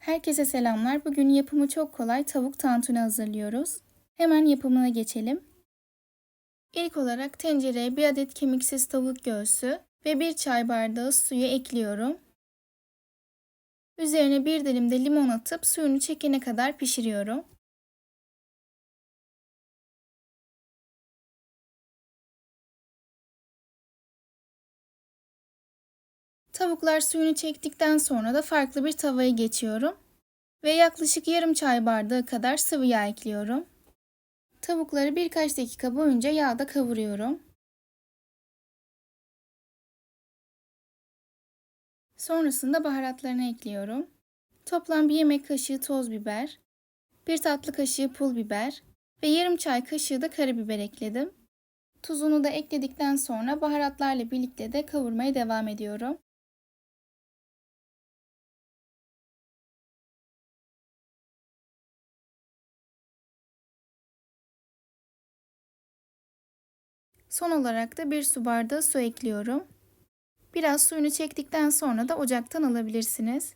Herkese selamlar. Bugün yapımı çok kolay tavuk tantuni hazırlıyoruz. Hemen yapımına geçelim. İlk olarak tencereye bir adet kemiksiz tavuk göğsü ve bir çay bardağı suyu ekliyorum. Üzerine bir dilim de limon atıp suyunu çekene kadar pişiriyorum. Tavuklar suyunu çektikten sonra da farklı bir tavaya geçiyorum ve yaklaşık yarım çay bardağı kadar sıvı yağ ekliyorum. Tavukları birkaç dakika boyunca yağda kavuruyorum. Sonrasında baharatlarını ekliyorum. Toplam bir yemek kaşığı toz biber, bir tatlı kaşığı pul biber ve yarım çay kaşığı da karabiber ekledim. Tuzunu da ekledikten sonra baharatlarla birlikte de kavurmaya devam ediyorum. Son olarak da bir su bardağı su ekliyorum. Biraz suyunu çektikten sonra da ocaktan alabilirsiniz.